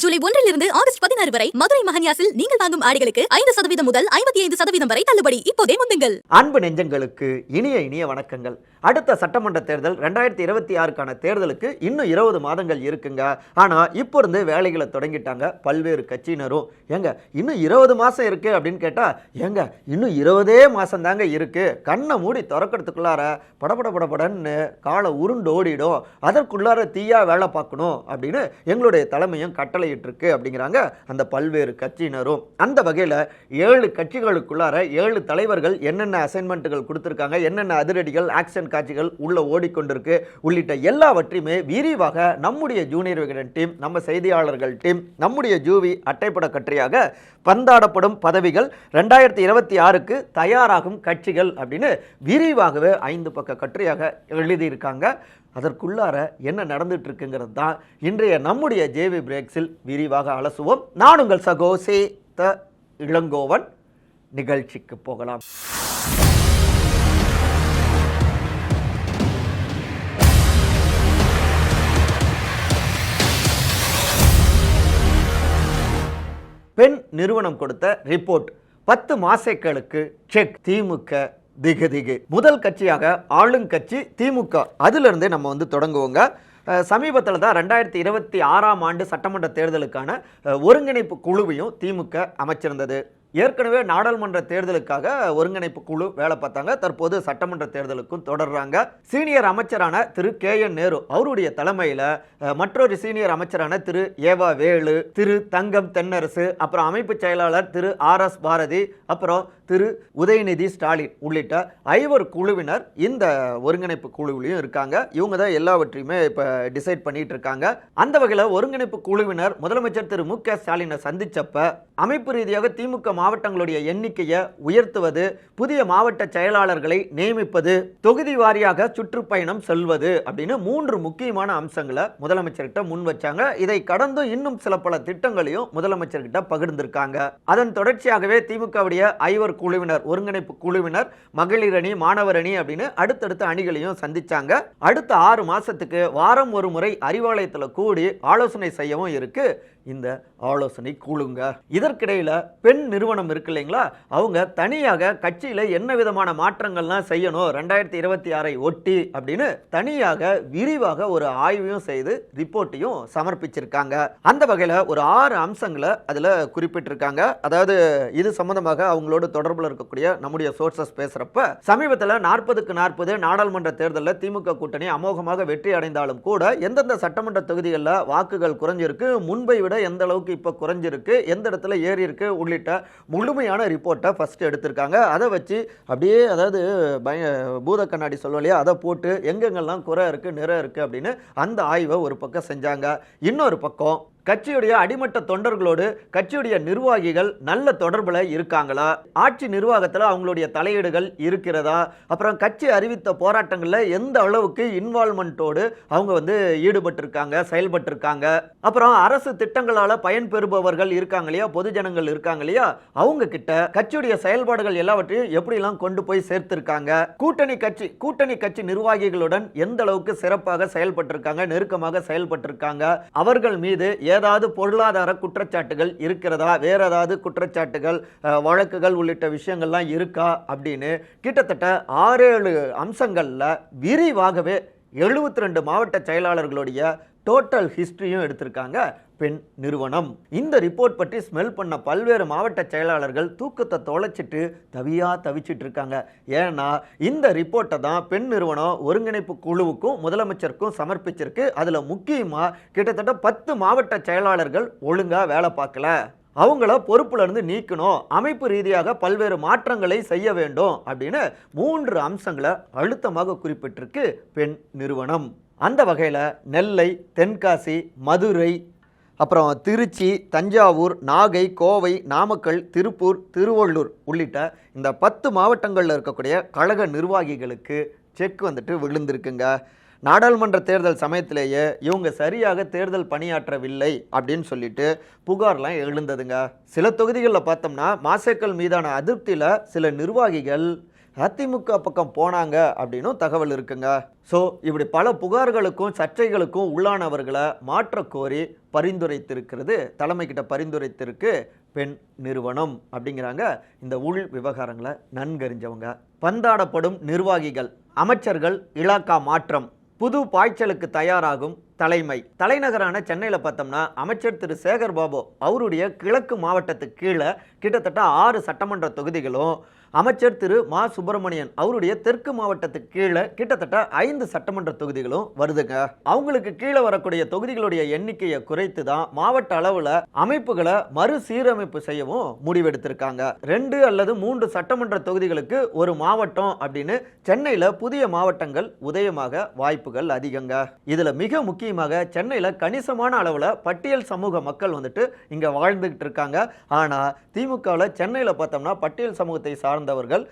ஜூலை ஒன்றிலிருந்து ஆகஸ்ட் பதினாறு வரை மதுரை மகன்யாசில் நீங்கள் வாங்கும் ஆடைகளுக்கு ஐந்து சதவீதம் முதல் ஐம்பத்தி ஐந்து சதவீதம் வரை தள்ளுபடி. இப்போதே முந்துங்கள். அன்பு நெஞ்சங்களுக்கு இனிய இனிய வணக்கங்கள். அடுத்த சட்டமன்ற தேர்தல் ரெண்டாயிரத்தி இருபத்தி ஆறுக்கான தேர்தலுக்கு இன்னும் இருபது மாதங்கள் இருக்குங்க. ஆனால் இப்போ இருந்து வேலைகளை தொடங்கிட்டாங்க பல்வேறு கட்சியினரும். ஏங்க இன்னும் இருபது மாதம் இருக்குது அப்படின்னு கேட்டால் ஏங்க இன்னும் இருபதே மாதம் தாங்க இருக்குது கண்ணை மூடி திறக்கிறதுக்குள்ளார படபட படபடன்னு காலை உருண்டு ஓடிடும். அதற்குள்ளார தீயாக வேலை பார்க்கணும் அப்படின்னு எங்களுடைய தலைமையும் கட்டளையிட்டிருக்கு அப்படிங்கிறாங்க அந்த பல்வேறு கட்சியினரும். அந்த வகையில் ஏழு கட்சிகளுக்குள்ளார ஏழு தலைவர்கள் என்னென்ன அசைன்மெண்ட்டுகள் கொடுத்துருக்காங்க என்னென்ன அதிரடிகள் ஆக்ஷன் காட்சிகள் உள்ள ஓடிக்கொண்டிருக்கு. உள்ளிட்ட எல்லாவற்றையுமே விரிவாக நம்முடைய ஜூனியர் விகடன் டீம் நம்ம செய்தியாளர்கள் டீம் நம்முடைய ஜூவி அட்டைப்பட கற்றியாக பந்தாடப்படும் பதவிகள் ரெண்டாயிரத்தி இருபத்தி ஆறுக்கு தயாராகும் கட்சிகள் அப்படின்னு விரிவாகவே ஐந்து பக்க கட்டுரையாக எழுதியிருக்காங்க. அதற்குள்ளார என்ன நடந்துட்டு இருக்குங்கிறது தான் இன்றைய நம்முடைய ஜேவி பிரேக்ஸில் விரிவாக அலசுவோம். நான் உங்கள் சகோசே த இளங்கோவன். நிகழ்ச்சிக்கு போகலாம். பெண் நிறுவனம் கொடுத்த ரிப்போர்ட் பத்து மாசைக்களுக்கு செக் திமுக திகு திகு முதல் கட்சியாக ஆளுங்கட்சி திமுக. அதிலிருந்தே நம்ம வந்து தொடங்குவோங்க. சமீபத்தில் தான் ரெண்டாயிரத்தி இருபத்தி ஆறாம் ஆண்டு சட்டமன்ற தேர்தலுக்கான ஒருங்கிணைப்பு குழுவையும் திமுக அமைச்சிருந்தது. ஏற்கனவே நாடாளுமன்ற தேர்தலுக்காக ஒருங்கிணைப்பு குழு வேலை பார்த்தாங்க. தற்போது சட்டமன்ற தேர்தலுக்கும் தொடர்றாங்க. சீனியர் அமைச்சரான திரு கே என் நேரு அவருடைய தலைமையில் மற்றொரு சீனியர் அமைச்சரான திரு ஏவா வேலு திரு தங்கம் தென்னரசு அப்புறம் அமைப்பு செயலாளர் திரு ஆர் எஸ் பாரதி அப்புறம் திரு உதயநிதி ஸ்டாலின் உள்ளிட்ட ஐவர் குழுவினர் இந்த ஒருங்கிணைப்பு குழுவிலையும் இருக்காங்க. இவங்க தான் எல்லாவற்றையுமே இப்போ டிசைட் பண்ணிட்டு இருக்காங்க. அந்த வகையில் ஒருங்கிணைப்பு குழுவினர் முதலமைச்சர் திரு மு க ஸ்டாலினை சந்திச்சப்ப அமைப்பு ரீதியாக திமுக மாவட்டங்களுடைய எண்ணிக்கையை உயர்த்துவது புதிய மாவட்ட செயலாளர்களை நியமிப்பது தொகுதி வாரியாக சுற்றுப்பயணம் செல்வது அப்படின்னு மூன்று முக்கியமான அம்சங்களை முதலமைச்சர்கிட்ட முன் வச்சாங்க. இதை கடந்து இன்னும் சில பல திட்டங்களையும் முதலமைச்சர்கிட்ட பகிர்ந்திருக்காங்க. அதன் தொடர்ச்சியாகவே திமுகவுடைய ஐவர் குழுவினர் ஒருங்கிணைப்பு குழுவினர் மகளிர் அணி மாணவர் அணி அப்படின்னு அடுத்தடுத்த அணிகளையும் சந்திச்சாங்க. அடுத்த ஆறு மாசத்துக்கு வாரம் ஒரு முறை அறிவாலயத்தில் கூடி ஆலோசனை செய்யவும் இருக்கு. இந்த ஆலோசனை குழுங்க. இதற்கிடையில பெண் நிறுவனம் இருக்கு இல்லைங்களா? அவங்க தனியாக கட்சியில என்ன விதமான மாற்றங்கள்லாம் செய்யணும் ரெண்டாயிரத்தி இருபத்தி ஆறை ஒட்டி அப்படின்னு தனியாக விரிவாக ஒரு ஆய்வையும் செய்து ரிப்போர்ட்டையும் சமர்ப்பிச்சிருக்காங்க. அந்த வகையில் ஒரு ஆறு அம்சங்களை அதுல குறிப்பிட்டிருக்காங்க. அதாவது இது சம்பந்தமாக அவங்களோட தொடர்பில் இருக்கக்கூடிய நம்முடைய சோர்சஸ் பேசுகிறப்ப சமீபத்தில் நாற்பதுக்கு நாற்பது நாடாளுமன்ற தேர்தலில் திமுக கூட்டணி அமோகமாக வெற்றி அடைந்தாலும் கூட எந்தெந்த சட்டமன்ற தொகுதிகளில் வாக்குகள் குறைஞ்சிருக்கு முன்பை விட எந்த அளவுக்கு இப்போ குறைஞ்சிருக்கு எந்த இடத்துல ஏறி இருக்கு உள்ளிட்ட முழுமையான ரிப்போர்ட்டை ஃபஸ்ட்டு எடுத்திருக்காங்க. அதை வச்சு அப்படியே அதாவது பய பூத கண்ணாடி சொல்லலையா அதை போட்டு எங்கெங்கெல்லாம் குறை இருக்குது நிறை இருக்குது அப்படின்னு அந்த ஆய்வை ஒரு பக்கம் செஞ்சாங்க. இன்னொரு பக்கம் கட்சியுடைய அடிமட்ட தொண்டர்களோடு கட்சியுடைய நிர்வாகிகள் நல்ல தொடர்பில் இருக்காங்களா? ஆட்சி நிர்வாகத்தில் அவங்களுடைய தலையீடுகள் இருக்கிறதா? அப்புறம் கட்சி அறிவித்த போராட்டங்களில் எந்த அளவுக்கு இன்வால்மெண்ட்டோடு அவங்க வந்து ஈடுபட்டிருக்காங்க செயல்பட்டிருக்காங்க? அப்புறம் அரசு திட்டங்களால் பயன்பெறுபவர்கள் இருக்காங்க இல்லையா? பொதுஜனங்கள் இருக்காங்க இல்லையா? அவங்க கிட்ட கட்சியுடைய செயல்பாடுகள் எல்லாவற்றையும் எப்படிலாம் கொண்டு போய் சேர்த்திருக்காங்க? கூட்டணி கட்சி கூட்டணி கட்சி நிர்வாகிகளுடன் எந்த அளவுக்கு சிறப்பாக செயல்பட்டிருக்காங்க நெருக்கமாக செயல்பட்டிருக்காங்க? அவர்கள் மீது ஏதாவது பொருளாதார குற்றச்சாட்டுகள் இருக்கிறதா? வேறு ஏதாவது குற்றச்சாட்டுகள் வழக்குகள் உள்ளிட்ட விஷயங்கள்லாம் இருக்கா அப்படின்னு கிட்டத்தட்ட ஆறு ஏழு அம்சங்களில் விரிவாகவே எழுபத்தி ரெண்டு மாவட்ட செயலாளர்களுடைய டோட்டல் ஹிஸ்ட்ரியும் எடுத்திருக்காங்க. பெண் நிறுவனம். இந்த ரிப்போர்ட் பற்றி ஸ்மெல் பண்ண பல்வேறு மாவட்ட செயலாளர்கள் தூக்கத்தை தொலைச்சிட்டு தவியா தவிச்சிட்டு இருக்காங்க. ஏன்னா இந்த ரிப்போர்ட்டை தான் பெண் நிறுவனம் ஒருங்கிணைப்பு குழுவுக்கும் முதலமைச்சருக்கும் சமர்ப்பிச்சிருக்கு. அதில் முக்கியமாக கிட்டத்தட்ட பத்து மாவட்ட செயலாளர்கள் ஒழுங்காக வேலை பார்க்கல. அவங்கள பொறுப்புல இருந்து நீக்கணும் அமைப்பு ரீதியாக பல்வேறு மாற்றங்களை செய்ய வேண்டும் அப்படின்னு மூன்று அம்சங்களை அழுத்தமாக குறிப்பிட்டிருக்கு பெண் நிறுவனம். அந்த வகையில் நெல்லை தென்காசி மதுரை அப்புறம் திருச்சி தஞ்சாவூர் நாகை கோவை நாமக்கல் திருப்பூர் திருவள்ளூர் உள்ளிட்ட இந்த பத்து மாவட்டங்களில் இருக்கக்கூடிய கழக நிர்வாகிகளுக்கு செக் வந்துட்டு விழுந்திருக்குங்க. நாடாளுமன்ற தேர்தல் சமயத்திலேயே இவங்க சரியாக தேர்தல் பணியாற்றவில்லை அப்படின்னு சொல்லிட்டு புகார்லாம் எழுந்ததுங்க. சில தொகுதிகளில் பார்த்தோம்னா மாசேக்கள் மீதான அதிருப்தியில் சில நிர்வாகிகள் அதிமுக பக்கம் போனாங்க அப்படின்னும் தகவல் இருக்குங்க. ஸோ இப்படி பல புகார்களுக்கும் சர்ச்சைகளுக்கும் உள்ளானவர்களை மாற்றக்கோரி பரிந்துரைத்திருக்கிறது தலைமை கிட்ட பரிந்துரைத்திருக்கு பெண் நிறுவனம் அப்படிங்கிறாங்க. இந்த உள் விவகாரங்களை நன்கறிஞ்சவங்க. பந்தாடப்படும் நிர்வாகிகள் அமைச்சர்கள் இலாக்கா மாற்றம். புது பாய்ச்சலுக்கு தயாராகும் தலைமை. தலைநகரான சென்னையில் பார்த்தோம்னா அமைச்சர் திரு. சேகர் பாபு அவருடைய கிழக்கு மாவட்டத்துக்கு கீழே கிட்டத்தட்ட ஆறு சட்டமன்ற தொகுதிகளும் அமைச்சர் திரு மா. சுப்பிரமணியன் அவருடைய தெற்கு மாவட்டத்துக்கு கீழே கிட்டத்தட்ட ஐந்து சட்டமன்ற தொகுதிகளும் வருதுங்க. அவங்களுக்கு கீழே வரக்கூடிய தொகுதிகளுடைய எண்ணிக்கையை குறைத்து தான் மாவட்ட அளவில் அமைப்புகளை மறுசீரமைப்பு செய்யவும் முடிவெடுத்திருக்காங்க. ரெண்டு அல்லது மூன்று சட்டமன்ற தொகுதிகளுக்கு ஒரு மாவட்டம் அப்படின்னு சென்னையில் புதிய மாவட்டங்கள் உதயமாக வாய்ப்புகள் அதிகங்க. இதில் மிக முக்கியமாக சென்னையில் கணிசமான அளவில் பட்டியல் சமூக மக்கள் வந்துட்டு இங்கே வாழ்ந்துகிட்டு இருக்காங்க. ஆனால் திமுகவில் சென்னையில் பார்த்தோம்னா பட்டியல் சமூகத்தை சார்ந்தவர்கள்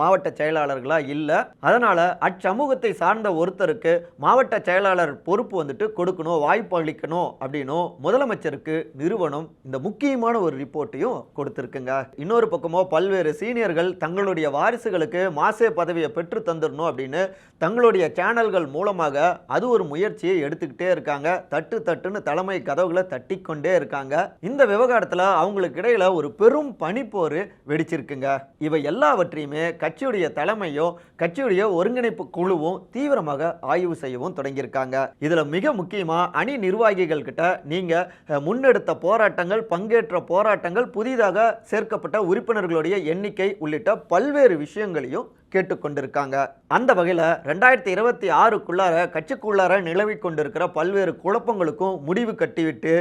மாவட்ட செயலாளர்களாக இல்லை. அதனால் அச்சமூகத்தை சார்ந்த ஒருத்தருக்கு மாவட்ட செயலாளர் பொறுப்பு வந்துட்டு கொடுக்கணும் வாய்ப்பு அளிக்கணும் அப்படின்னும் முதலமைச்சருக்கு நிறுவனம் இந்த முக்கியமான ஒரு ரிப்போர்ட்டையும் கொடுத்துருக்குங்க. இன்னொரு பக்கமோ பல்வேறு சீனியர்கள் தங்களுடைய வாரிசுகளுக்கு மாசே பதவியை பெற்று தந்துடணும் அப்படின்னு தங்களுடைய சேனல்கள் மூலமாக அது ஒரு முயற்சியை எடுத்துக்கிட்டே இருக்காங்க. தட்டு தட்டுன்னு தலைமை கதவுகளை தட்டி கொண்டே இருக்காங்க. இந்த விவகாரத்தில் அவங்களுக்கு இடையில ஒரு பெரும் பனிப்போர் வெடிச்சிருக்குங்க. இவை எல்லாவற்றையுமே கட்சியுடைய தலைமையும் கட்சியுடைய ஒருங்கிணைப்பு குழுவும் தீவிரமாக ஆய்வு செய்யவும் தொடங்கியிருக்காங்க. இதில் மிக முக்கியமாக அணி நிர்வாகிகள் கிட்ட நீங்கள் முன்னெடுத்த போராட்டங்கள் பங்கேற்ற போராட்டங்கள் புதிதாக சேர்க்கப்பட்ட உறுப்பினர்களுடைய எண்ணிக்கை உள்ளிட்ட பல்வேறு விஷயங்களையும் கேட்டுக்கொண்டிருக்காங்க. அந்த வகையில் ரெண்டாயிரத்தி இருபத்தி ஆறுக்குள்ளார கட்சிக்குள்ளார நிலவி கொண்டிருக்கிற பல்வேறு குழப்பங்களுக்கும் முடிவு கட்டிவிட்டு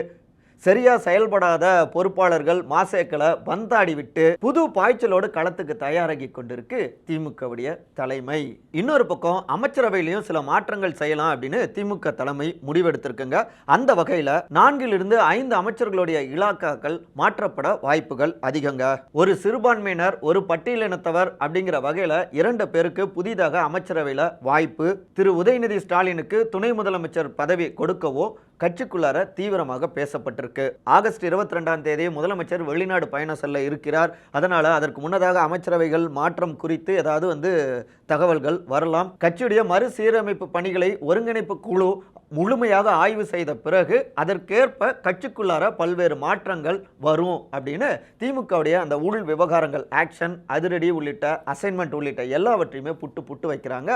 சரியா செயல்படாத பொறுப்பாளர்கள் மாசேக்களை பந்தாடி விட்டு புது பாய்ச்சலோடு களத்துக்கு தயாராகி கொண்டிருக்கு திமுகவுடைய தலைமை. இன்னொரு பக்கம் அமைச்சரவையிலையும் சில மாற்றங்கள் செய்யலாம் அப்படின்னு திமுக தலைமை முடிவெடுத்திருக்குங்க. அந்த வகையில் நான்கிலிருந்து ஐந்து அமைச்சர்களுடைய இலாக்காக்கள் மாற்றப்பட வாய்ப்புகள் அதிகங்க. ஒரு சிறுபான்மையினர் ஒரு பட்டியலினத்தவர் அப்படிங்கிற வகையில் இரண்டு பேருக்கு புதிதாக அமைச்சரவையில் வாய்ப்பு. திரு. உதயநிதி ஸ்டாலினுக்கு துணை முதலமைச்சர் பதவி கொடுக்கவோ கட்சிக்குள்ளார தீவிரமாக பேசப்பட்டிருக்கு. ஆகஸ்ட் இருபத்தி ரெண்டாம் தேதி முதலமைச்சர் வெளிநாடு பயணம் செல்ல இருக்கிறார். அதனால் அதற்கு முன்னதாக அமைச்சரவைகள் மாற்றம் குறித்து ஏதாவது வந்து தகவல்கள் வரலாம். கட்சியுடைய மறுசீரமைப்பு பணிகளை ஒருங்கிணைப்பு குழு முழுமையாக ஆய்வு செய்த பிறகு அதற்கேற்ப கட்சிக்குள்ளார பல்வேறு மாற்றங்கள் வரும் அப்படின்னு திமுகவுடைய அந்த உள் விவகாரங்கள் ஆக்ஷன் அதிரடி உள்ளிட்ட அசைன்மெண்ட் உள்ளிட்ட எல்லாவற்றையுமே புட்டு புட்டு வைக்கிறாங்க.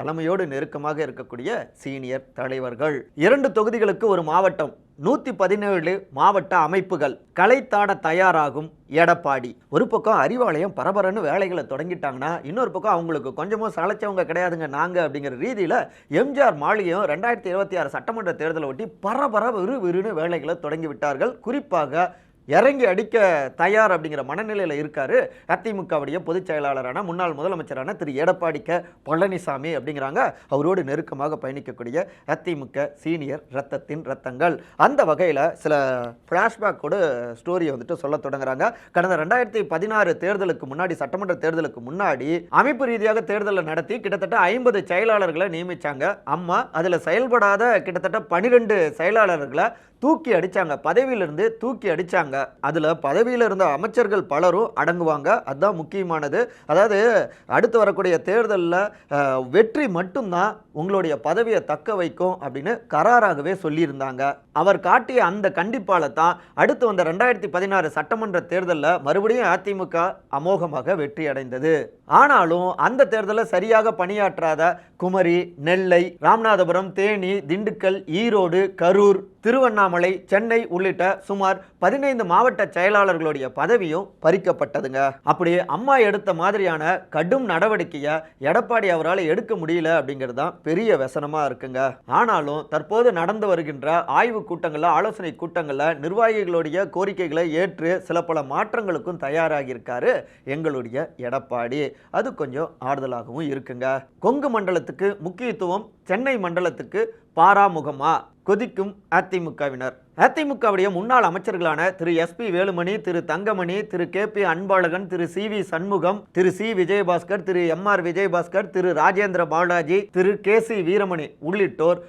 தலைமையோடு நெருக்கமாக இருக்கக்கூடிய சீனியர் தலைவர்கள். இரண்டு தொகுதிகளுக்கு ஒரு மாவட்டம் நூற்றி பதினேழு மாவட்ட அமைப்புகள். களைத்தாட தயாராகும் எடப்பாடி. ஒரு பக்கம் அறிவாலயம் பரபரன்னு வேலைகளை தொடங்கிட்டாங்கன்னா இன்னொரு பக்கம் அவங்களுக்கு கொஞ்சமும் சளைச்சவங்க கிடையாதுங்க நாங்கள் அப்படிங்கிற ரீதியில் எம்ஜிஆர் மாளிகையும் ரெண்டாயிரத்தி இருபத்தி ஆறு சட்டமன்ற தேர்தலை ஒட்டி பரபர விறுவிறுனு வேலைகளை தொடங்கி விட்டார்கள். குறிப்பாக இறங்கி அடிக்க தயார் அப்படிங்கிற மனநிலையில் இருக்கார். அதிமுகவுடைய பொதுச் செயலாளரான முன்னாள் முதலமைச்சரான திரு. எடப்பாடி க. பழனிசாமி அப்படிங்கிறாங்க. அவரோடு நெருக்கமாக பயணிக்கக்கூடிய அதிமுக சீனியர் ரத்தத்தின் ரத்தங்கள். அந்த வகையில் சில ஃப்ளாஷ்பேக்கோட ஸ்டோரியை வந்துட்டு சொல்ல தொடங்குறாங்க. கடந்த ரெண்டாயிரத்தி பதினாறு தேர்தலுக்கு முன்னாடி சட்டமன்ற தேர்தலுக்கு முன்னாடி அமைப்பு ரீதியாக தேர்தலை நடத்தி கிட்டத்தட்ட ஐம்பது செயலாளர்களை நியமித்தாங்க அம்மா அதில் செயல்படாத கிட்டத்தட்ட பனிரெண்டு செயலாளர்களை தூக்கி அடித்தாங்க பதவியிலிருந்து தூக்கி அடித்தாங்க அதில் பதவியில் இருந்த அமைச்சர்கள் பலரும் அடங்குவாங்க. அதுதான் முக்கியமானது. அதாவது அடுத்து வரக்கூடிய தேர்தலில் வெற்றி மட்டும்தான் உங்களுடைய பதவியை தக்க வைக்கும் அப்படின்னு கராராகவே சொல்லியிருந்தாங்க. அவர் காட்டிய அந்த கண்டிப்பால தான் அடுத்து வந்த ரெண்டாயிரத்தி பதினாறு சட்டமன்ற தேர்தலில் மறுபடியும் அதிமுக அமோகமாக வெற்றி அடைந்தது. ஆனாலும் அந்த தேர்தலில் சரியாக பணியாற்றாத குமரி நெல்லை ராமநாதபுரம் தேனி திண்டுக்கல் ஈரோடு கரூர் திருவண்ணாமலை சென்னை உள்ளிட்ட சுமார் பதினைந்து மாவட்ட செயலாளர்களுடைய பதவியும் பறிக்கப்பட்டதுங்க. அப்படி அம்மா எடுத்த மாதிரியான கடும் நடவடிக்கையை எடப்பாடி அவரால் எடுக்க முடியல அப்படிங்கிறது தான் பெரிய வசனமாக இருக்குங்க. ஆனாலும் தற்போது நடந்து வருகின்ற ஆய்வு கூட்டங்களில் ஆலோசனை கூட்டங்களில் நிர்வாகிகளுடைய கோரிக்கைகளை ஏற்று சில பல மாற்றங்களுக்கும் தயாராகியிருக்காரு எங்களுடைய எடப்பாடி. அது கொஞ்சம் ஆறுதலாகவும் இருக்குங்க. கொங்கு மண்டலத்துக்கு முக்கியத்துவம் சென்னை மண்டலத்துக்கு பாராமுகமா? கொதிக்கும் அதிமுகவினர். அதிமுகவுடைய முன்னாள் அமைச்சர்களான Thiru SP Velumani Thiru Thangamani Thiru K P Anbazhagan Thiru C V Shanmugam Thiru C Vijayabaskar Thiru M R Vijayabaskar Thiru Rajendra Balaji Thiru K C Veeramani உள்ளிட்டோர்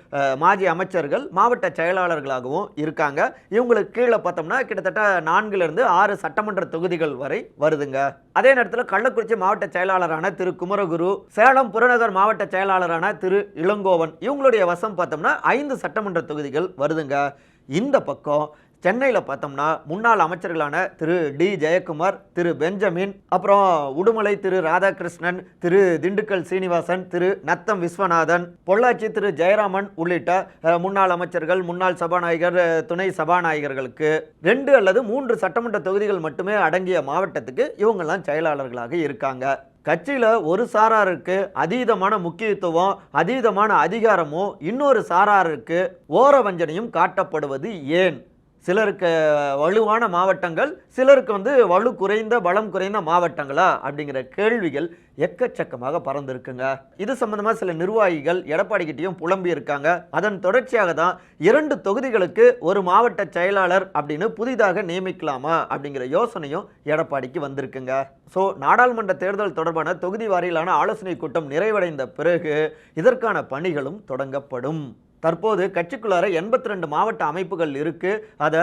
மாஜி அமைச்சர்கள் மாவட்ட செயலாளர்களாகவும் இருக்காங்க. இவங்களுக்கு கீழே பார்த்தோம்னா கிட்டத்தட்ட நான்குலேருந்து ஆறு சட்டமன்ற தொகுதிகள் வரை வருதுங்க. அதே நேரத்தில் கள்ளக்குறிச்சி மாவட்ட செயலாளரான திரு குமரகுரு சேலம் புறநகர் மாவட்ட செயலாளரான திரு இளங்கோவன் இவங்களுடைய வசம் பார்த்தோம்னா ஐந்து சட்டமன்ற தொகுதிகள் வருதுங்க. இந்த பக்கம் சென்னையில் பார்த்தோம்னா முன்னாள் அமைச்சர்களான திரு டி. ஜெயக்குமார் திரு பெஞ்சமின் அப்புறம் உடுமலை திரு ராதாகிருஷ்ணன் திரு திண்டுக்கல் சீனிவாசன் திரு நத்தம் விஸ்வநாதன் பொள்ளாச்சி திரு ஜெயராமன் உள்ளிட்ட முன்னாள் அமைச்சர்கள் முன்னாள் சபாநாயகர் துணை சபாநாயகர்களுக்கு ரெண்டு அல்லது மூன்று சட்டமன்ற தொகுதிகள் மட்டுமே அடங்கிய மாவட்டத்துக்கு இவங்கெல்லாம் செயலாளர்களாக இருக்காங்க. கட்சியில் ஒரு சாராருக்கு அதீதமான முக்கியத்துவம் அதீதமான அதிகாரமும் இன்னொரு சாராருக்கு ஓர வஞ்சனையும் காட்டப்படுவது ஏன்? சிலருக்கு வலுவான மாவட்டங்கள் சிலருக்கு வந்து வலு குறைந்த பலம் குறைந்த மாவட்டங்களா? அப்படிங்கிற கேள்விகள் எக்கச்சக்கமாக பறந்துருக்குங்க இது சம்பந்தமாக சில நிர்வாகிகள் எடப்பாடிக்கிட்டேயும் புலம்பி இருக்காங்க. அதன் தொடர்ச்சியாக தான் இரண்டு தொகுதிகளுக்கு ஒரு மாவட்ட செயலாளர் அப்படின்னு புதிதாக நியமிக்கலாமா? அப்படிங்கிற யோசனையும் எடப்பாடிக்கு வந்திருக்குங்க. ஸோ நாடாளுமன்ற தேர்தல் தொடர்பான தொகுதி வாரியிலான ஆலோசனை கூட்டம் நிறைவடைந்த பிறகு இதற்கான பணிகளும் தொடங்கப்படும். தற்போது கட்சிக்குள்ளார எண்பத்தி ரெண்டு மாவட்ட அமைப்புகள் இருக்கு. அதை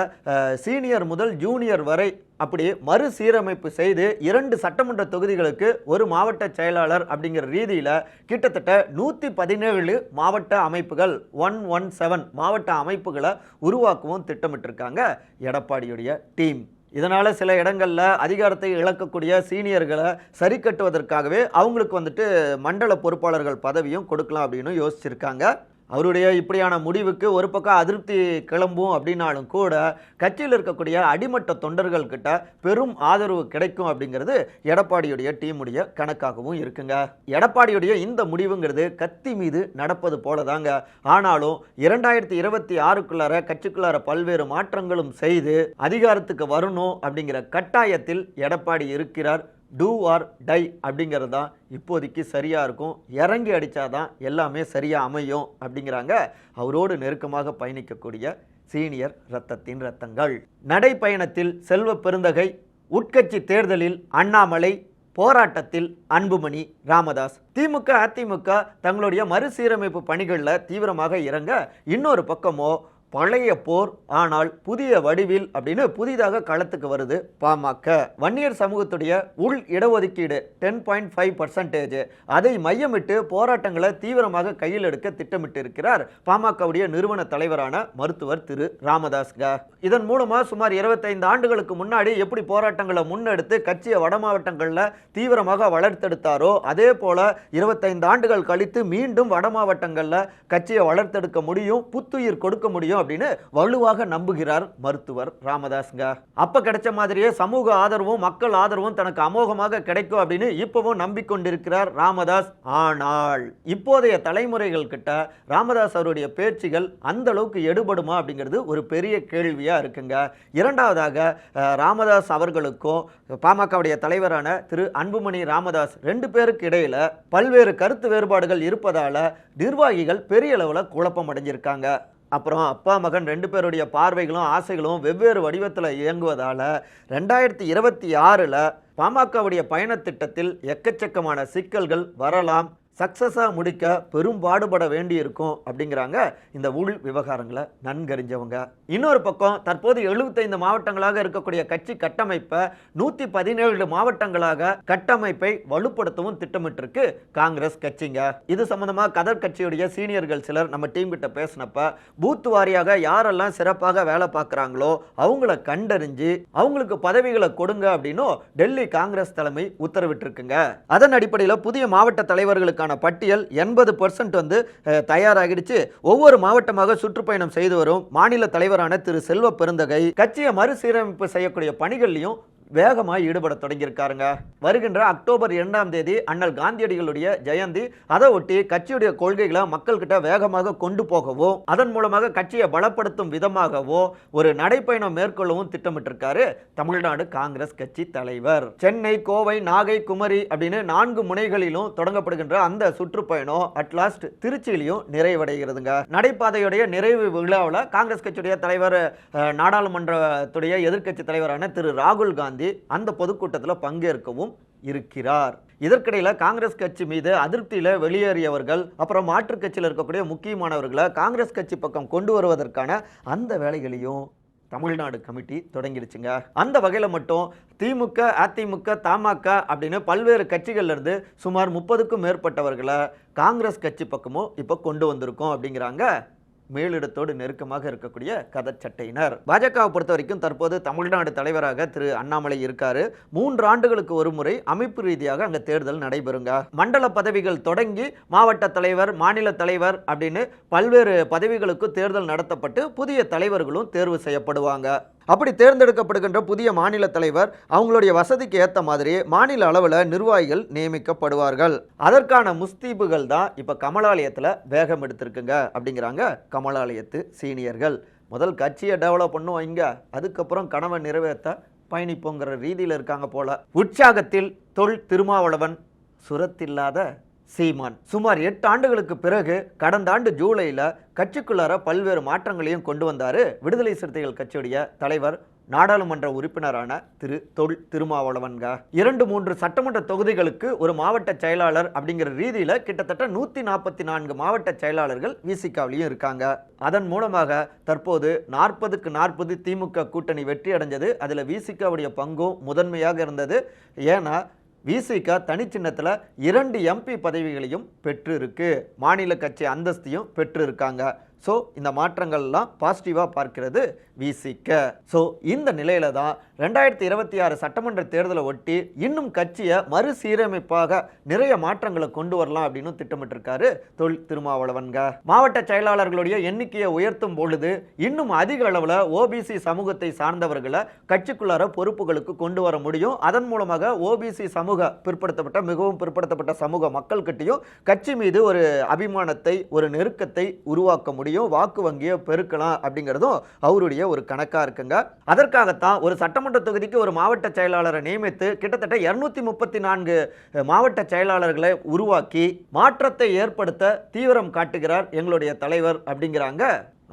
சீனியர் முதல் ஜூனியர் வரை அப்படி மறுசீரமைப்பு செய்து இரண்டு சட்டமன்ற தொகுதிகளுக்கு ஒரு மாவட்ட செயலாளர் அப்படிங்கிற ரீதியில் கிட்டத்தட்ட நூற்றி பதினேழு மாவட்ட அமைப்புகள் ஒன் ஒன் செவன் மாவட்ட அமைப்புகளை உருவாக்கவும் திட்டமிட்டிருக்காங்க எடப்பாடியுடைய டீம். இதனால் சில இடங்களில் அதிகாரத்தை இழக்கக்கூடிய சீனியர்களை சரி கட்டுவதற்காகவே அவங்களுக்கு வந்துட்டு மண்டல பொறுப்பாளர்கள் பதவியும் கொடுக்கலாம் அப்படின்னு யோசிச்சிருக்காங்க. அவருடைய இப்படியான முடிவுக்கு ஒரு பக்கம் அதிருப்தி கிளம்பும் அப்படின்னாலும் கூட கட்சியில் இருக்கக்கூடிய அடிமட்ட தொண்டர்கள் கிட்ட பெரும் ஆதரவு கிடைக்கும் அப்படிங்கிறது எடப்பாடியுடைய டீமுடைய கணக்காகவும் இருக்குங்க. எடப்பாடியுடைய இந்த முடிவுங்கிறது கத்தி மீது நடப்பது போலதாங்க. ஆனாலும் இரண்டாயிரத்தி இருபத்தி ஆறுக்குள்ளார கட்சிக்குள்ளார பல்வேறு மாற்றங்களும் செய்து அதிகாரத்துக்கு வரணும் அப்படிங்கிற கட்டாயத்தில் எடப்பாடி இருக்கிறார். டூ ஆர் டை அப்படிங்கிறது தான் இப்போதைக்கு சரியாக இருக்கும். இறங்கி அடித்தாதான் எல்லாமே சரியாக அமையும் அப்படிங்கிறாங்க. அவரோடு நெருக்கமாக பயணிக்கக்கூடிய சீனியர் ரத்தத்தின் ரத்தங்கள் நடைப்பயணத்தில் செல்வ பெருந்தகை உட்கட்சி தேர்தலில் அண்ணாமலை போராட்டத்தில் அன்புமணி ராமதாஸ். திமுக அதிமுக தங்களுடைய மறுசீரமைப்பு பணிகளில் தீவிரமாக இறங்க இன்னொரு பக்கமோ பழைய போர் ஆனால் புதிய வடிவில் அப்படின்னு புதிதாக களத்துக்கு வருது பாமக. வன்னியர் சமூகத்துடைய உள் இடஒதுக்கீடு டென் பாயிண்ட் ஃபைவ் பர்சன்டேஜ் அதை மையமிட்டு போராட்டங்களை தீவிரமாக கையில் எடுக்க திட்டமிட்டு இருக்கிறார் பாமகவுடைய நிறுவன தலைவரான மருத்துவர் திரு ராமதாஸ்க. இதன் மூலமா சுமார் 25 ஆண்டுகளுக்கு முன்னாடி எப்படி போராட்டங்களை முன்னெடுத்து கட்சியை வட மாவட்டங்களில் தீவிரமாக வளர்த்தெடுத்தாரோ அதே போல 25 ஆண்டுகள் கழித்து மீண்டும் வட மாவட்டங்களில் கட்சியை வளர்த்தெடுக்க முடியும் புத்துயிர் கொடுக்க முடியும் அப்படின்னு வலுவாக நம்புகிறார் மருத்துவர் ராமதாஸ்ங்க. அப்ப கிடைச்ச மாதிரியே சமூக ஆதரவும் மக்கள் ஆதரவும் தனக்கு அமோகமாக கிடைக்கும் அப்படின்னு இப்பவும் நம்பிக்கொண்டிருக்கிறார் ராமதாஸ். ஆனால் இப்போதைய தலைமுறைகள் கிட்ட ராமதாஸ் அவருடைய பேச்சுகள் அந்த அளவுக்கு எடுபடுமா அப்படிங்கிறது ஒரு பெரிய கேள்வியா இருக்குங்க. இரண்டாவதாக ராமதாஸ் அவர்களுக்கும் பாமகவுடைய தலைவரான திரு அன்புமணி ராமதாஸ் ரெண்டு பேருக்கு இடையில பல்வேறு கருத்து வேறுபாடுகள் இருப்பதால நிர்வாகிகள் பெரிய அளவில் குழப்பம் அடைஞ்சிருக்காங்க. அப்புறம் அப்பா மகன் ரெண்டு பேருடைய பார்வைகளும் ஆசைகளும் வெவ்வேறு வடிவத்தில் இயங்குவதால் ரெண்டாயிரத்தி இருபத்தி ஆறில் பாமகவுடைய பயணத்திட்டத்தில் எக்கச்சக்கமான சிக்கல்கள் வரலாம். சக்ஸஸாக முடிக்க பெரும் பாடுபட வேண்டியிருக்கும் அப்படிங்கிறாங்க இந்த உள் விவகாரங்களை நன்கறிஞ்சவங்க. இன்னொரு பக்கம் தற்போது எழுபத்தைந்து மாவட்டங்களாக இருக்கக்கூடிய கட்சி கட்டமைப்பை நூற்றி பதினேழு மாவட்டங்களாக கட்டமைப்பை வலுப்படுத்தவும் திட்டமிட்டிருக்கு காங்கிரஸ் கட்சிங்க. இது சம்பந்தமாக கதர் கட்சியுடைய சீனியர்கள் சிலர் நம்ம டீம் கிட்ட பேசினப்ப பூத் வாரியாக யாரெல்லாம் சிறப்பாக வேலை பார்க்குறாங்களோ அவங்கள கண்டறிஞ்சு அவங்களுக்கு பதவிகளை கொடுங்க அப்படின்னும் டெல்லி காங்கிரஸ் தலைமை உத்தரவிட்டிருக்குங்க. அதன் அடிப்படையில் புதிய மாவட்ட தலைவர்களுக்கான பட்டியல் எண்பது வந்து தயாராகிடுச்சு. ஒவ்வொரு மாவட்டமாக சுற்றுப்பயணம் செய்து வரும் மாநில தலைவரான திரு செல்வ பெருந்தகை கட்சியை மறுசீரமைப்பு செய்யக்கூடிய பணிகள்லையும் வேகமாக ஈடுபட தொடங்கியிருக்காருங்க. வருகின்ற அக்டோபர் இரண்டாம் தேதி அண்ணல் காந்தியடிகளுடைய ஜெயந்தி. அதை ஒட்டி கட்சியுடைய கொள்கைகளை மக்கள்கிட்ட வேகமாக கொண்டு போகவோ அதன் மூலமாக கட்சியை பலப்படுத்தும் விதமாகவோ ஒரு நடைப்பயணம் மேற்கொள்ளவும் திட்டமிட்டிருக்காரு தமிழ்நாடு காங்கிரஸ் கட்சி தலைவர். சென்னை கோவை நாகை குமரி அப்படின்னு நான்கு முனைகளிலும் தொடங்கப்படுகின்ற அந்த சுற்றுப்பயணம் அட்லாஸ்ட் திருச்சியிலையும் நிறைவடைகிறதுங்க. நடைபாதையுடைய நிறைவு விழாவில் காங்கிரஸ் கட்சியுடைய தலைவர் நாடாளுமன்றத்துடைய எதிர்க்கட்சி தலைவரான திரு ராகுல் காந்தி அந்த பொதுக்கூட்டத்தில் பங்கேற்கவும் இருக்கிறார். இதற்கிடையில் காங்கிரஸ் கட்சி மீது அதிருப்தியில் வெளியேறியவர்கள் அப்புறம் மாற்றுக் கட்சியில் இருக்கக்கூடிய முக்கியமானவர்களை காங்கிரஸ் கட்சி பக்கம் கொண்டு வருவதற்கான அந்த வேலைகளையும் தமிழ்நாடு கமிட்டி தொடங்கிடுச்சுங்க. அந்த வகையில் மட்டும் திமுக அதிமுக தமாக அப்படின்னு பல்வேறு கட்சிகள்லேருந்து சுமார் முப்பதுக்கும் மேற்பட்டவர்களை காங்கிரஸ் கட்சி பக்கமும் இப்போ கொண்டு வந்திருக்கோம் அப்படிங்கிறாங்க மேலிடத்தோடு நெருக்கமாக இருக்கக்கூடிய கதச்சட்டையினர். பாஜகவை பொறுத்த வரைக்கும் தற்போது தமிழ்நாடு தலைவராக திரு அண்ணாமலை இருக்காரு. மூன்று ஆண்டுகளுக்கு ஒரு முறை அமைப்பு ரீதியாக அங்க தேர்தல் நடைபெறுங்க. மண்டல பதவிகள் தொடங்கி மாவட்ட தலைவர் மாநில தலைவர் அப்படின்னு பல்வேறு பதவிகளுக்கு தேர்தல் நடத்தப்பட்டு புதிய தலைவர்களும் தேர்வு செய்யப்படுவாங்க. அப்படி தேர்ந்தெடுக்கப்படுகின்ற புதிய மாநில தலைவர் அவங்களுடைய வசதிக்கு ஏற்ற மாதிரி மாநில அளவில் நிர்வாகிகள் நியமிக்கப்படுவார்கள். அதற்கான முஸ்தீபுகள் தான் இப்போ கமலாலயத்தில் வேகம் எடுத்திருக்குங்க அப்படிங்கிறாங்க கமலாலயத்து சீனியர்கள். முதல் கட்சியை டெவலப் பண்ணுவோம் இங்கே அதுக்கப்புறம் கனவை நிறைவேற்ற பயணிப்போங்கிற ரீதியில் இருக்காங்க போல. உற்சாகத்தில் தொல் திருமாவளவன் சுரத்தில்லாத சீமான். சுமார் எட்டு ஆண்டுகளுக்கு பிறகு கடந்த ஆண்டு ஜூலையில் கட்சிக்குள்ளார பல்வேறு மாற்றங்களையும் கொண்டு வந்தார் விடுதலை சிறுத்தைகள் கட்சியுடைய தலைவர் நாடாளுமன்ற உறுப்பினரான திரு தொல் திருமாவளவன்க. இரண்டு மூன்று சட்டமன்ற தொகுதிகளுக்கு ஒரு மாவட்ட செயலாளர் அப்படிங்கிற ரீதியில் கிட்டத்தட்ட நூற்றி நாற்பத்தி நான்கு மாவட்ட செயலாளர்கள் விசிகாவிலையும் இருக்காங்க. அதன் மூலமாக தற்போது நாற்பதுக்கு நாற்பது திமுக கூட்டணி வெற்றி அடைஞ்சது. அதில் விசிகாவுடைய பங்கும் முதன்மையாக இருந்தது. ஏன்னா விசிக தனிச்சின்னத்தில் இரண்டு எம்பி பதவிகளையும் பெற்றிருக்கு. மாநில கட்சி அந்தஸ்தையும் பெற்றிருக்காங்க. ஸோ இந்த மாற்றங்கள்லாம் பாசிட்டிவாக பார்க்கிறது விசிக்க ஸோ இந்த நிலையில தான் ரெண்டாயிரத்தி இருபத்தி ஆறு சட்டமன்ற தேர்தலை ஒட்டி இன்னும் கட்சியை மறுசீரமைப்பாக நிறைய மாற்றங்களை கொண்டு வரலாம் அப்படின்னு திட்டமிட்டிருக்காரு தொல் திருமாவளவன்க. மாவட்ட செயலாளர்களுடைய எண்ணிக்கையை உயர்த்தும் பொழுது இன்னும் அதிக அளவில் ஓபிசி சமூகத்தை சார்ந்தவர்களை கட்சிக்குள்ளார பொறுப்புகளுக்கு கொண்டு வர முடியும். அதன் மூலமாக ஓபிசி சமூக பிற்படுத்தப்பட்ட மிகவும் பிற்படுத்தப்பட்ட சமூக மக்கள்கிட்டையும் கட்சி மீது ஒரு அபிமானத்தை ஒரு நெருக்கத்தை உருவாக்க முடியும். வாக்கு வங்கியோ பெருக்கலாம் அப்படிங்கிறதும் அவருடைய ஒரு கணக்கா இருக்குங்க. அதற்காகத்தான் ஒரு சட்டமன்ற தொகுதிக்கு ஒரு மாவட்ட செயலாளரை நியமித்து கிட்டத்தட்ட இருநூத்தி முப்பத்தி நான்கு மாவட்ட செயலாளர்களை உருவாக்கி மாற்றத்தை ஏற்படுத்த தீவிரம் காட்டுகிறார் எங்களுடைய தலைவர் அப்படிங்கிறாங்க.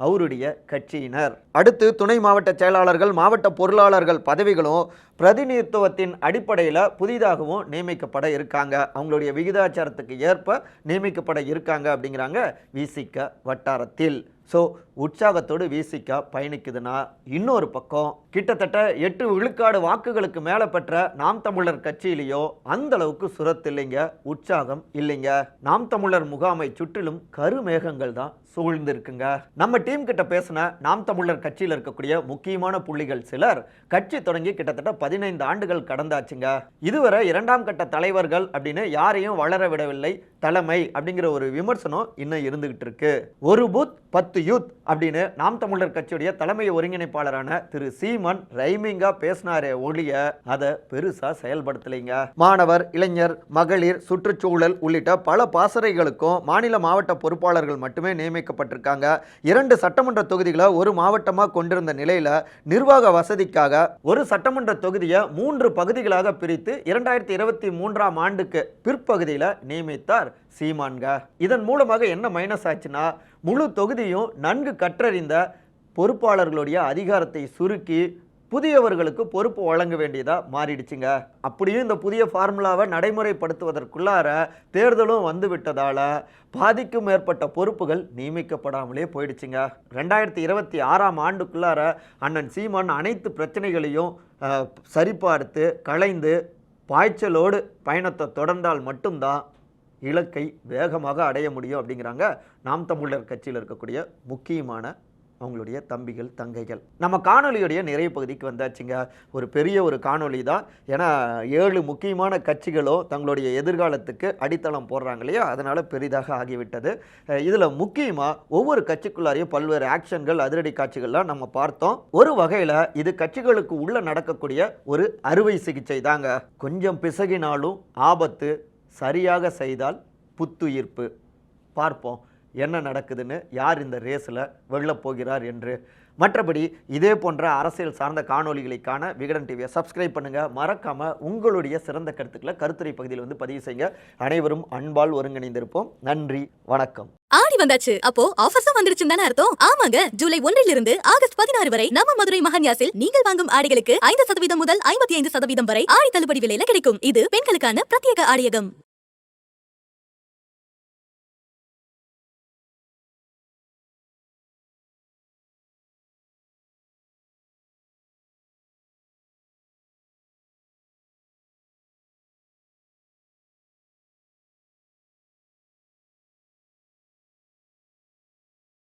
அவருடைய கட்சியினர். அடுத்து துணை மாவட்ட செயலாளர்கள் மாவட்ட பொருளாளர்கள் பதவிகளும் பிரதிநிதித்துவத்தின் அடிப்படையில் புதிதாகவும் நியமிக்கப்பட இருக்காங்க. அவங்களுடைய விகிதாச்சாரத்துக்கு ஏற்ப நியமிக்கப்பட இருக்காங்க அப்படிங்கிறாங்க விசிக வட்டாரத்தில். ஸோ உற்சாகத்தோடு விசிக பயணிக்குதுன்னா இன்னொரு பக்கம் கிட்டத்தட்ட எட்டு விழுக்காடு வாக்குகளுக்கு மேலே பெற்ற நாம் தமிழர் கட்சியிலேயோ அந்த அளவுக்கு சுரத்து இல்லைங்க உற்சாகம் இல்லைங்க. நாம் தமிழர் முகாமை சுற்றிலும் கருமேகங்கள் தான் சூழ்ந்திருக்குங்க. நம்ம டீம் கிட்ட பேசின நாம் தமிழர் கட்சியில் இருக்கக்கூடிய முக்கியமான புள்ளிகள் சிலர் கட்சி தொடங்கி கிட்டத்தட்ட பதினைந்து ஆண்டுகள் கடந்தாச்சுங்க. இதுவரை இரண்டாம் கட்ட தலைவர்கள் அப்படின்னு யாரையும் வளர விடவில்லை. தலைமை அப்படிங்கிற ஒரு விமர்சனம் இன்னும் இருந்துகிட்டு இருக்கு. ஒரு பூத் பத்து யூத் அப்படின்னு நாம் தமிழர் கட்சியுடைய தலைமை ஒருங்கிணைப்பாளரான திரு சீமன் ரைமிங்கா பேசினாரே ஒழிய அதை பெருசா செயல்படுத்தலைங்க. மாணவர் இளைஞர் மகளிர் சுற்றுச்சூழல் உள்ளிட்ட பல பாசறைகளுக்கும் மாநில மாவட்ட பொறுப்பாளர்கள் மட்டுமே நியமிக்கப்பட்டிருக்காங்க. இரண்டு சட்டமன்ற தொகுதிகளை ஒரு மாவட்டமாக கொண்டிருந்த நிலையில நிர்வாக வசதிக்காக ஒரு சட்டமன்ற தொகுதியை மூன்று பகுதிகளாக பிரித்து இரண்டாயிரத்தி இருபத்தி மூன்றாம் ஆண்டுக்கு பிற்பகுதியில் நியமித்தார் சீமான்க. இதன் மூலமாக என்ன மைனஸ் ஆச்சுன்னா முழு தொகுதியும் நன்கு கற்றறிந்த பொறுப்பாளர்களுடைய அதிகாரத்தை சுருக்கி புதியவர்களுக்கு பொறுப்பு வழங்க வேண்டியதாக மாறிடுச்சுங்க. அப்படியும் இந்த புதிய ஃபார்முலாவை நடைமுறைப்படுத்துவதற்குள்ளார தேர்தலும் வந்து விட்டதால் பாதிக்கும் மேற்பட்ட பொறுப்புகள் நியமிக்கப்படாமலே போயிடுச்சுங்க. ரெண்டாயிரத்தி இருபத்தி ஆறாம் ஆண்டுக்குள்ளார அண்ணன் சீமான் அனைத்து பிரச்சனைகளையும் சரிபார்த்து களைந்து பாய்ச்சலோடு பயணத்தை தொடர்ந்தால் மட்டும்தான் இலக்கை வேகமாக அடைய முடியும் அப்படிங்கிறாங்க நாம் தமிழர் கட்சியில் இருக்கக்கூடிய முக்கியமான அவங்களுடைய தம்பிகள் தங்கைகள். நம்ம காணொளியுடைய நிறைய பகுதிக்கு வந்தாச்சுங்க. ஒரு பெரிய ஒரு காணொளி தான். ஏன்னா ஏழு முக்கியமான கட்சிகளும் தங்களுடைய எதிர்காலத்துக்கு அடித்தளம் போடுறாங்க இல்லையா? அதனால் பெரிதாக ஆகிவிட்டது. இதில் முக்கியமாக ஒவ்வொரு கட்சிக்குள்ளாரையும் பல்வேறு ஆக்ஷன்கள் அதிரடி காட்சிகள்லாம் நம்ம பார்த்தோம். ஒரு வகையில் இது கட்சிகளுக்கு உள்ளே நடக்கக்கூடிய ஒரு அறுவை சிகிச்சை தாங்க. கொஞ்சம் பிசகினாலும் ஆபத்து சரியாக செய்தால் புத்துயிர்ப்பு. பார்ப்போம் என்ன நடக்குதுன்னு யார் இந்த ரேஸில் வெல்லப் போகிறார் என்று. மற்றபடி இதே போன்ற அரசியல் சார்ந்த காணொளிகளை காண விகடன் டிவியை சப்ஸ்கிரைப் பண்ணுங்கள் மறக்காமல் உங்களுடைய சிறந்த கருத்துக்களை கருத்துரை பகுதியில் வந்து பதிவு செய்யுங்க. அனைவரும் அன்பால் ஒருங்கிணைந்திருப்போம். நன்றி வணக்கம். ஆடி வந்தாச்சு. அப்போ ஆஃபர்ஸும் வந்துருச்சு தானே அர்த்தம்? ஆமாங்க. ஜூலை ஒன்றில் இருந்து ஆகஸ்ட் பதினாறு வரை நம்ம மதுரை மகன்யாசில் நீங்கள் வாங்கும் ஆடைகளுக்கு ஐந்து சதவீதம் முதல் ஐம்பத்தி ஐந்து சதவீதம் வரை ஆடி தள்ளுபடி விலையில கிடைக்கும். இது பெண்களுக்கான பிரத்யேக ஆடியகம்.